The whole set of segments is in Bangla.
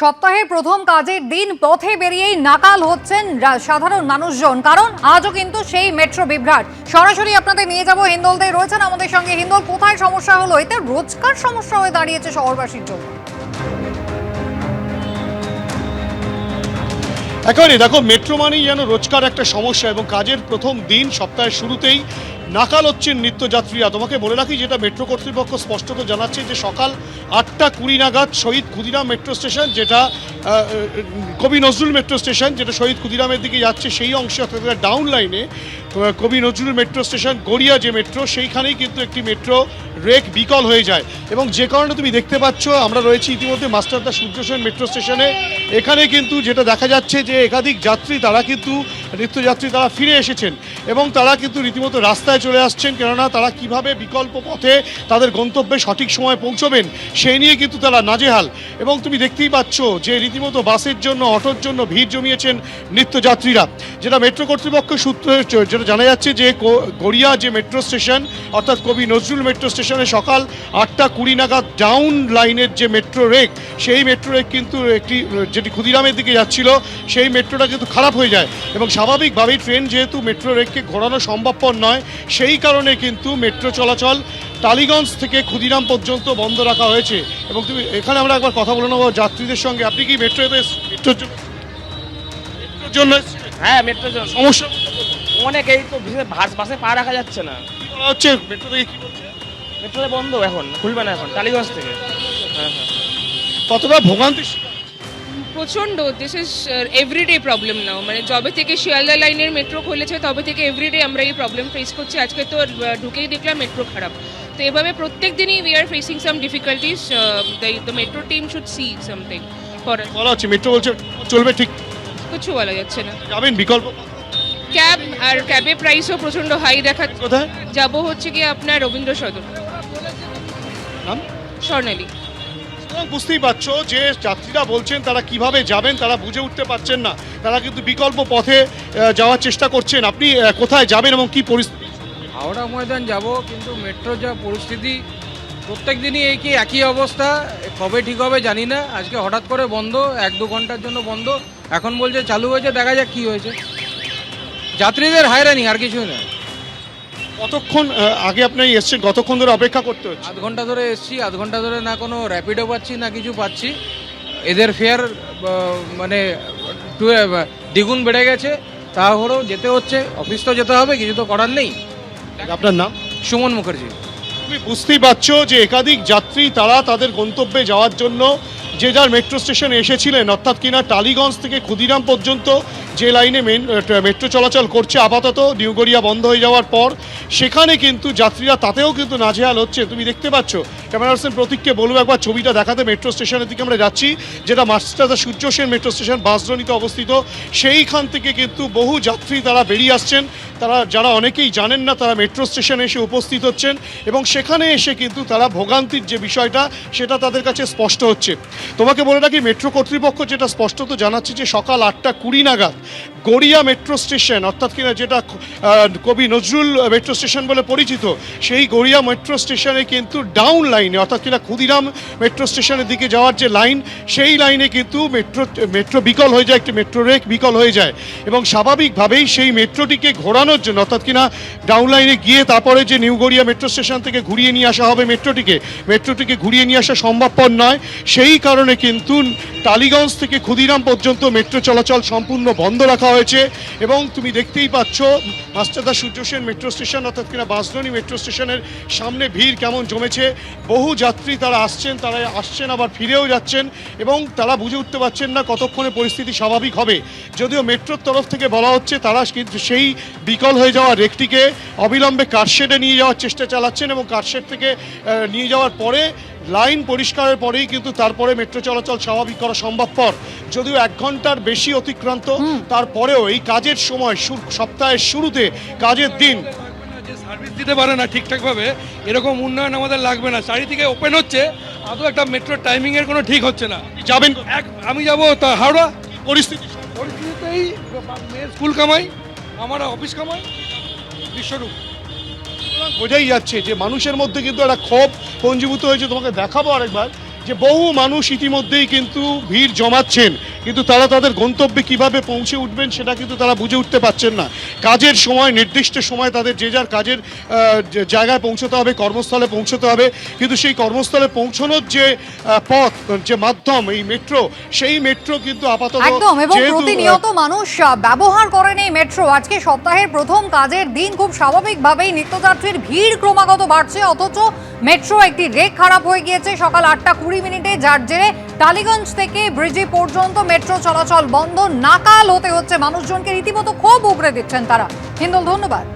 সপ্তাহের প্রথম কাজের দিন পথে বেরিয়েই নাকাল হচ্ছেন সাধারণ মানুষজন। কারণ আজও কিন্তু সেই মেট্রো বিভ্রাট। সরাসরি আপনাদের নিয়ে যাব হিন্দলতে রয়েছেন আমাদের সঙ্গে হিন্দল, কোথায় সমস্যা হলো? এতে রোজকার সমস্যা হয়ে দাঁড়িয়েছে শহরবাসীর জন্য। একেবারে দেখো, মেট্রো মানেই যেন রোজকার একটা সমস্যা এবং কাজের প্রথম দিন সপ্তাহের শুরুতেই নাকাল হচ্ছেন নিত্যযাত্রীরা। তোমাকে বলে রাখি, যেটা মেট্রো কর্তৃপক্ষ স্পষ্টত জানাচ্ছে যে সকাল আটটা কুড়ি নাগাদ শহীদ ক্ষুদিরাম মেট্রো স্টেশন, যেটা কবি নজরুল মেট্রো স্টেশন, যেটা শহীদ ক্ষুদিরামের দিকে যাচ্ছে, সেই অংশে অর্থাৎ ডাউন লাইনে কবি নজরুল মেট্রো স্টেশন, গড়িয়া যে মেট্রো, সেইখানেই কিন্তু একটি মেট্রো রেক বিকল হয়ে যায়। এবং যে কারণে তুমি দেখতে পাচ্ছ, আমরা রয়েছি ইতিমধ্যে মাস্টারদা সূর্য সেন মেট্রো স্টেশনে। এখানে কিন্তু যেটা দেখা যাচ্ছে যে একাধিক যাত্রী, তারা কিন্তু নিত্যযাত্রী তারা ফিরে এসেছেন এবং তারা কিন্তু রীতিমতো রাস্তায় চলে আসছেন। কেননা তারা কীভাবে বিকল্প পথে তাদের গন্তব্যে সঠিক সময়ে পৌঁছবেন, সেই নিয়ে কিন্তু তারা নাজেহাল। এবং তুমি দেখতেই পাচ্ছ যে রীতিমতো বাসের জন্য, অটোর জন্য ভিড় জমিয়েছেন নিত্যযাত্রীরা। যেটা মেট্রো কর্তৃপক্ষ সূত্রে যেটা জানা যাচ্ছে যে গড়িয়া যে মেট্রো স্টেশন, অর্থাৎ কবি নজরুল মেট্রো স্টেশনে সকাল আটটা কুড়ি নাগাদ ডাউন লাইনের যে মেট্রো রেক, সেই মেট্রো রেক কিন্তু একটি, যেটি ক্ষুদিরামের দিকে যাচ্ছিল, সেই মেট্রোটা কিন্তু খারাপ হয়ে যায়। এবং স্বাভাবিকভাবেই ট্রেন যেহেতু মেট্রো রেককে ঘোরানো সম্ভবপর নয় সেই কারণে কিন্তু মেট্রো চলাচল টালিগঞ্জ থেকে ক্ষুদিরাম পর্যন্ত বন্ধ রাখা হয়েছে। এবং তুমি এখানে আমরা একবার কথা বলে নেব যাত্রীদের সঙ্গে। আপনি কি মেট্রো মেট্রোতে মেট্রোর জন্য মেট্রোর জন্য হ্যাঁ মেট্রো জন্য। সমস্যা অনেক এই তো বাস বাসে পা রাখা যাচ্ছে না। কি বলা হচ্ছে? মেট্রো থেকে কি বলছে? মেট্রোতে বন্ধ এখন খুলবে না এখন টালিগঞ্জ থেকে। হ্যাঁ হ্যাঁ কতটা ভোগান্তি শিকার? প্রচণ্ড this is everyday problem now মানে যবে থেকে শিয়ালদা লাইনের মেট্রো খুলেছে তবে থেকে এভরিডে আমরা এই প্রবলেম ফেস করছি। আজকে তো ঢুকেই দেখলাম মেট্রো খারাপ। তো এভাবে প্রত্যেক দিনই we are facing some difficulties the metro team should see something বলা হচ্ছে মেট্রো বলছে চলবে ঠিক। কিছু বলা যাচ্ছে না। যাবেন বিকল্প? ক্যাব আর ক্যাবের প্রাইসও প্রচণ্ড হাই দেখা কোথায়? যাব হচ্ছে কি আপনার রবীন্দ্র সদন। নাম? স্বর্ণালী। সুতরাং বুঝতেই পারছ যে যাত্রীরা বলছেন তারা কীভাবে যাবেন, তারা বুঝে উঠতে পারছেন না। তারা কিন্তু বিকল্প পথে যাওয়ার চেষ্টা করছেন। আপনি কোথায় যাবেন এবং কি পরিস্থিতি? হাওড়া ময়দান যাব, কিন্তু মেট্রোর যা পরিস্থিতি প্রত্যেক দিনই এই কি একই অবস্থা? কবে ঠিক হবে জানি না। আজকে হঠাৎ করে বন্ধ, এক দু ঘণ্টার জন্য বন্ধ। এখন বলছে চালু হয়েছে, দেখা যাক কি হয়েছে। যাত্রীদের হায়রানি, আর কিছুই না কতক্ষণ আগে আপনি এসছেন? কতক্ষণ ধরে অপেক্ষা করতে হচ্ছে? আধ ঘণ্টা ধরে এসছি। আধ ঘণ্টা ধরে না কোনো র্যাপিডও পাচ্ছি না কিছু পাচ্ছি। এদের ফেয়ার মানে দ্বিগুণ বেড়ে গেছে। তাহলেও যেতে হচ্ছে। অফিস তো যেতে হবে কিছু তো করার নেই। আপনার নাম? সুমন মুখার্জি। তুমি বুঝতেই পারছ যে একাধিক যাত্রী তারা তাদের গন্তব্যে যাওয়ার জন্য যে যার মেট্রো স্টেশনে এসেছিলেন, অর্থাৎ কিনা টালিগঞ্জ থেকে ক্ষুদিরাম পর্যন্ত যে লাইনে মেন মেট্রো চলাচল করছে আপাতত, নিউগড়িয়া বন্ধ হয়ে যাওয়ার পর, সেখানে কিন্তু যাত্রীরা তাতেও কিন্তু নাজেহাল হচ্ছে। তুমি দেখতে পাচ্ছ ক্যামেরা পার্সন প্রতীককে বলব একবার ছবিটা দেখাতে মেট্রো স্টেশনের দিকে আমরা যাচ্ছি, যেটা মাস্টারদা সূর্য সেন মেট্রো স্টেশন বাসজনিতে অবস্থিত। সেইখান থেকে কিন্তু বহু যাত্রী তারা বেরিয়ে আসছেন। তারা, যারা অনেকেই জানেন না, তারা মেট্রো স্টেশনে এসে উপস্থিত হচ্ছেন এবং সেখানে এসে কিন্তু তারা ভোগান্তির যে বিষয়টা, সেটা তাদের কাছে স্পষ্ট হচ্ছে। তোমাকে বলে রাখি, মেট্রো কর্তৃপক্ষ যেটা স্পষ্টত জানাচ্ছে যে সকাল আটটা কুড়ি নাগাদ গড়িয়া মেট্রো স্টেশন, অর্থাৎ কিনা যেটা কবি নজরুল মেট্রো স্টেশন বলে পরিচিত, সেই গড়িয়া মেট্রো স্টেশনে কিন্তু ডাউন লাইনে, অর্থাৎ কিনা ক্ষুদিরাম মেট্রো স্টেশনের দিকে যাওয়ার যে লাইন, সেই লাইনে কিন্তু মেট্রো মেট্রো বিকল হয়ে যায়, একটি মেট্রো রেক বিকল হয়ে যায়। এবং স্বাভাবিকভাবেই সেই মেট্রোটিকে ঘোরানোর জন্য, অর্থাৎ কিনা ডাউন লাইনে গিয়ে তারপরে যে নিউ গড়িয়া মেট্রো স্টেশন থেকে ঘুরিয়ে নিয়ে আসা হবে মেট্রোটিকে। মেট্রোটিকে ঘুরিয়ে নিয়ে আসা সম্ভবপর নয়। সেই কারণে কিন্তু টালিগঞ্জ থেকে ক্ষুদিরাম পর্যন্ত মেট্রো চলাচল সম্পূর্ণ বন্ধ রাখা হয়েছে। এবং তুমি দেখতেই পাচ্ছ মাস্টারদা সূর্য সেন মেট্রো স্টেশন, অর্থাৎ কিনা বাসডনি মেট্রো স্টেশনের সামনে ভিড় কেমন জমেছে। বহু যাত্রী তারা আসছেন তারা আসছেন, আবার ফিরেও যাচ্ছেন এবং তারা বুঝে উঠতে পারছেন না কতক্ষণে পরিস্থিতি স্বাভাবিক হবে। যদিও মেট্রোর তরফ থেকে বলা হচ্ছে, তারা কিন্তু সেই বিকল হয়ে যাওয়া রেকটিকে অবিলম্বে কারশেডে নিয়ে যাওয়ার চেষ্টা চালাচ্ছেন এবং কারশেড থেকে নিয়ে যাওয়ার পরে লাইন পরিষ্কারের পরেই কিন্তু তারপরে মেট্রো চলাচল স্বাভাবিক করা সম্ভবপর। যদিও এক ঘণ্টার বেশি অতিক্রান্ত তারপরেও এই কাজের সময় সপ্তাহের শুরুতে কাজের দিন। যে সার্ভিস দিতে পারে না ঠিকঠাকভাবে এরকম উন্নয়ন আমাদের লাগবে না। চারিদিকে ওপেন হচ্ছে আদৌ একটা মেট্রো টাইমিং এর কোনো ঠিক হচ্ছে না। যাবেন এক আমি যাব তা হাওড়া। পরিস্থিতি। পরিস্থিতিতেই মেয়ের স্কুল কামাই আমার অফিস কামাই বিশ্বরূপ। বোঝাই যাচ্ছে যে মানুষের মধ্যে কিন্তু একটা ক্ষোভ পঞ্জীভূত হয়েছে। তোমাকে দেখাবো আরেকবার যে বহু মানুষ ইতিমধ্যেই কিন্তু ভিড় জমাচ্ছেন। কিন্তু তারা তাদের গন্তব্যে কীভাবে পৌঁছে উঠবেন সেটা কিন্তু তারা বুঝে উঠতে পারছেন না। কাজের সময় নির্দিষ্ট সময় তাদের যে যার কাজের জায়গায় পৌঁছতে হবে কর্মস্থলে পৌঁছতে হবে। কিন্তু সেই কর্মস্থলে পৌঁছানোর যে পথ যে মাধ্যম এই মেট্রো সেই মেট্রো কিন্তু আপাতত একদম এবং প্রতিনিয়ত মানুষ ব্যবহার করেন এই মেট্রো। আজকে সপ্তাহের প্রথম কাজের দিন খুব স্বাভাবিকভাবেই নিত্যযাত্রীর ভিড় ক্রমাগত বাড়ছে অথচ মেট্রো একটি রেক খারাপ হয়ে গিয়েছে। সকাল আটটা কুড়ি মিনিটে যার জেরে টালিগঞ্জ থেকে ব্রিজে পর্যন্ত মেট্রো চলাচল বন্ধ, নাকাল হতে হচ্ছে মানুষজনকে। রীতিমতো খুব উগড়ে দিচ্ছেন তারা। হিন্দল, ধন্যবাদ।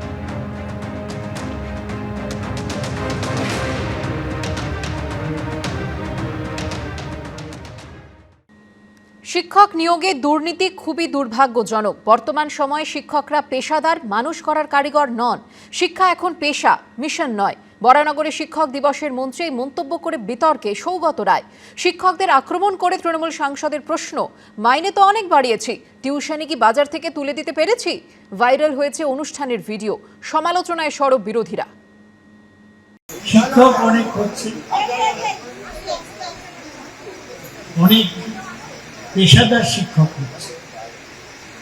শিক্ষক নিয়োগে দুর্নীতি খুবই দুর্ভাগ্যজনক। বর্তমান সময়ে শিক্ষকরা পেশাদার, মানুষ করার কারিগর নন। শিক্ষা এখন পেশা, মিশন নয়। বরানগরে শিক্ষক দিবসের মঞ্চে মন্তব্য করে বিতর্কে সৌগত রায়। শিক্ষকদের আক্রমণ করে তৃণমূল সাংসদের প্রশ্ন, মাইনে তো অনেক বাড়িয়েছি, টিউশনি কি বাজার থেকে তুলে দিতে পেরেছি? ভাইরাল হয়েছে অনুষ্ঠানের ভিডিও, সমালোচনায় সরব বিরোধীরা। অনেক অনেক পেশাদার শিক্ষক হচ্ছে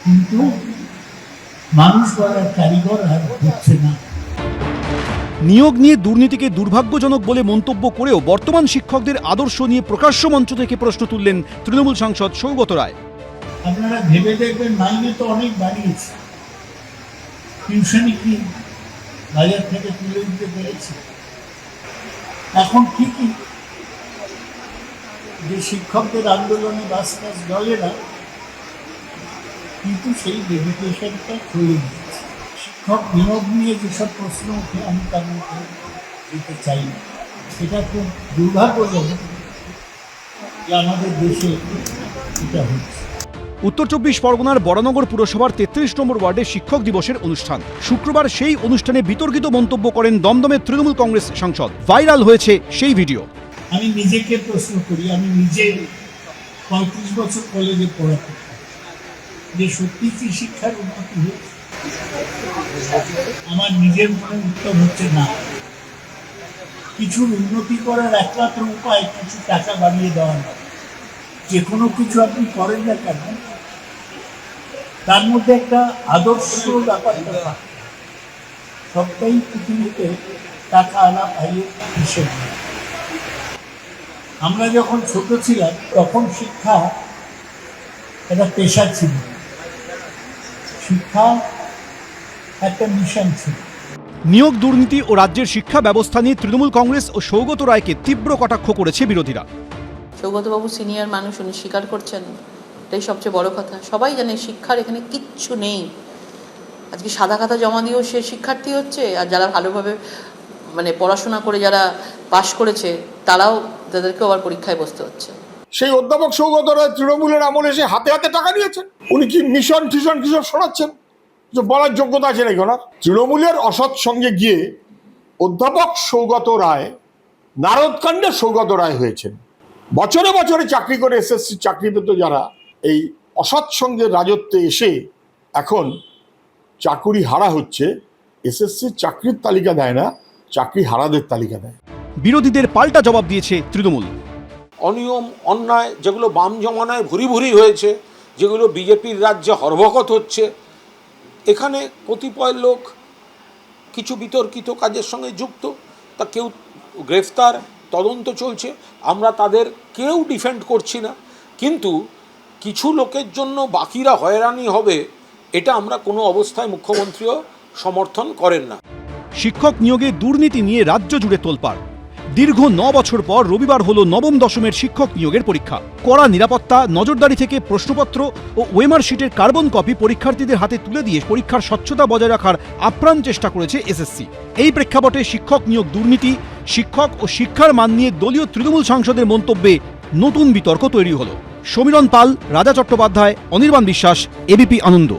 কিন্তু মানুষ গড়ার কারিগর আর হচ্ছে না। নিয়োগ নিয়ে দুর্নীতিকে দুর্ভাগ্যজনক বলে মন্তব্য করেও বর্তমান শিক্ষকদের আদর্শ নিয়ে প্রকাশ্য মঞ্চ থেকে প্রশ্ন তুললেন তৃণমূল সাংসদ সৌগত রায়। আপনারা ভেবে দেখবেন, মাইনে তো অনেক বাড়িয়েছে। টিউশনি কি বাজার থেকে তুলে দিতে পেরেছে? এখন ঠিকই যে শিক্ষকদের আন্দোলনে বাস টাস চলে না, কিন্তু সেই ডেডিকেশনটা চলে দিচ্ছে শিক্ষক নিয়োগ নিয়ে যেসব প্রশ্ন ওঠে আমি তার মধ্যে যেতে চাই না এটা খুব দুর্ভাগ্যজনক যে আমাদের দেশে এটা হচ্ছে। উত্তর চব্বিশ পরগনার বরানগর পুরসভার তেত্রিশ নম্বর ওয়ার্ডে শিক্ষক দিবসের অনুষ্ঠান। শুক্রবার সেই অনুষ্ঠানে বিতর্কিত মন্তব্য করেন দমদমের তৃণমূল কংগ্রেস সাংসদ। ভাইরাল হয়েছে সেই ভিডিও। আমি নিজেকে প্রশ্ন করি আমি নিজে পঁয়ত্রিশ বছর কলেজে পড়াতে যে সত্যি কি শিক্ষার উন্নতি হয়েছে? আমার নিজের মনে উত্তর হচ্ছে না। উন্নতি করার একমাত্র উপায় কিছু টাকা বাড়িয়ে দেওয়া যে কোনো কিছু আপনি করেন না কেন, তার মধ্যে একটা আদর্শ ব্যাপার সবটাই পৃথিবীতে টাকা আনা পাইয়ে হিসেব আমরা যখন ছোট ছিলাম, তখন শিক্ষা একটা পেশা ছিল। শিক্ষা একটা মিশন ছিল। নিয়োগ দুর্নীতি ও রাজ্যের শিক্ষা ব্যবস্থা নিয়ে তৃণমূল কংগ্রেস ও সৌগত রায়কে তীব্র কটাক্ষ করেছে বিরোধীরা। সৌগতবাবু সিনিয়র মানুষ উনি স্বীকার করছেন। এটাই সবচেয়ে বড় কথা। সবাই জানে শিক্ষার এখানে কিচ্ছু নেই। আজকে সাদা খাতা জমা দিয়েও সে শিক্ষার্থী হচ্ছে আর যারা ভালোভাবে মানে পড়াশোনা করে যারা পাশ করেছে তারাও তাদেরকেও আবার পরীক্ষায় বসতে হচ্ছে। সেই অধ্যাপক সৌগত রায় তৃণমূলের আমলে এসে হাতে হাতে টাকা নিয়েছেন। উনি কি মিশন টিশন কিশোর শোনাচ্ছেন? বলার যোগ্যতা আছে নাকি ওনার? তৃণমূলের অসৎ সঙ্গে গিয়ে অধ্যাপক সৌগত রায় নারদকাণ্ডের সৌগত রায় হয়েছেন। বছরে বছরে চাকরি করে এসএসসি চাকরি পেত যারা এই অসৎ সঙ্গে রাজত্বে এসে এখন চাকুরি হারা হচ্ছে এসএসসির চাকরির তালিকা দেয় না চাকরি হারাদের তালিকা দেয়। বিরোধীদের পাল্টা জবাব দিয়েছে তৃণমূল। অনিয়ম অন্যায় যেগুলো বাম জমানায় ভুরি ভুরি হয়েছে যেগুলো বিজেপির রাজ্যে হরভকত হচ্ছে এখানে কতিপয় লোক কিছু বিতর্কিত কাজের সঙ্গে যুক্ত, তা কেউ গ্রেফতার, তদন্ত চলছে, আমরা তাদের কেউ ডিফেন্ড করছি না। কিন্তু কিছু লোকের জন্য বাকিরা হয়রানি হবে, এটা আমরা কোনো অবস্থায় মুখ্যমন্ত্রীও সমর্থন করেন না। শিক্ষক নিয়োগে দুর্নীতি নিয়ে রাজ্য জুড়ে তোলপাড়। দীর্ঘ ন বছর পর রবিবার হলো নবম দশমের শিক্ষক নিয়োগের পরীক্ষা। কড়া নিরাপত্তা, নজরদারি থেকে প্রশ্নপত্র ও ওয়েমার শিটের কার্বন কপি পরীক্ষার্থীদের হাতে তুলে দিয়ে পরীক্ষার স্বচ্ছতা বজায় রাখার আপ্রাণ চেষ্টা করেছে এসএসসি। এই প্রেক্ষাপটে শিক্ষক নিয়োগ দুর্নীতি, শিক্ষক ও শিক্ষার মান নিয়ে দলীয় তৃণমূল সাংসদের মন্তব্যে নতুন বিতর্ক তৈরি হলো। সমীরণ পাল, রাজা চট্টোপাধ্যায়, অনির্বাণ বিশ্বাস, এবিপি আনন্দ।